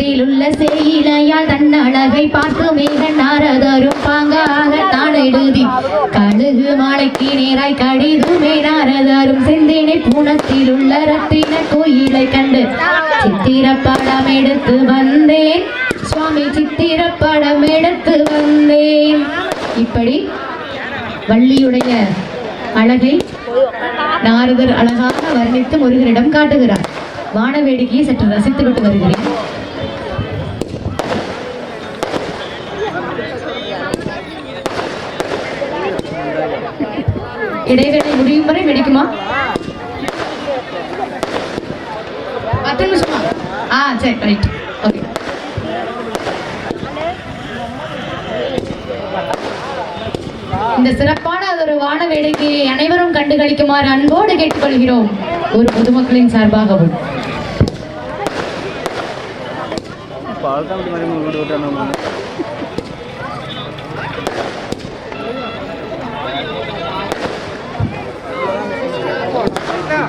சித்திரப்படத்தில் உள்ள செய்யிலையால் தன் அழகை பார்த்து மிக நாரதரும் பாங்காக தான் எழுதி கழுகு மாலைக்கு நேராய் கடிதுமே நாரதரும் சிந்தினை பூனத்தில் உள்ள ரத்தின கோயிலை கண்டு சித்திரப்படம் எடுத்து வந்தேன். சுவாமி சித்திரப்படம் எடுத்து வந்தேன். இப்படி வள்ளியுடைய அழகை நாரதர் அழகாக வர்ணித்து முருகனிடம் காட்டுகிறார். வான வேடிக்கையை சற்று ரசித்துவிட்டு வருகிறேன். இடைவேளை முடியும் வரை வெடிக்குமா? பத்து நிமிஷமா? ஆ சரி ரைட் ஓகே இந்த சிறப்பான ஒரு வான வேடிக்கையை அனைவரும் கண்டுகளிக்குமாறு அன்போடு கேட்டுக்கொள்கிறோம். ஒரு பொதுமக்களின் சார்பாகவும். இரு இரு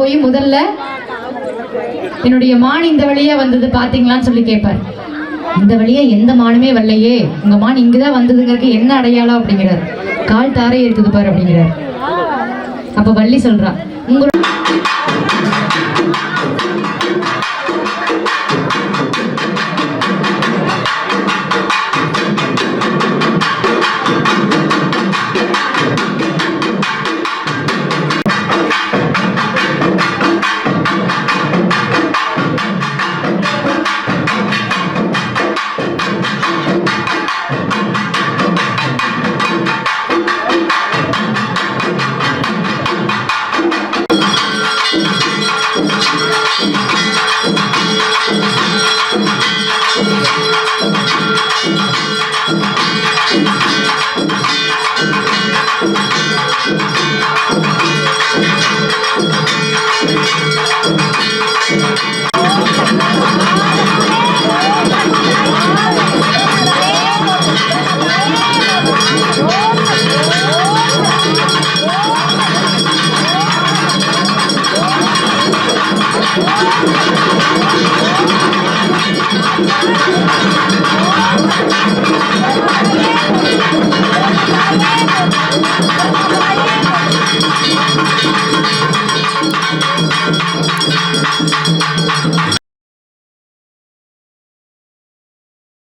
போய் முதல்ல என்னுடைய மான் இந்த வழியா வந்தது பாத்தீங்களான்னு சொல்லி கேட்பார் இந்த வழியா எந்த மானுமே வரலையே. உங்க மான் இங்குதான் வந்ததுங்கிறதுக்கு என்ன அடையாளம் அப்படிங்கிறார். கால் தாரை இருக்குது பாரு அப்படிங்கிறார். அப்ப வள்ளி சொல்றா உங்க Thank you.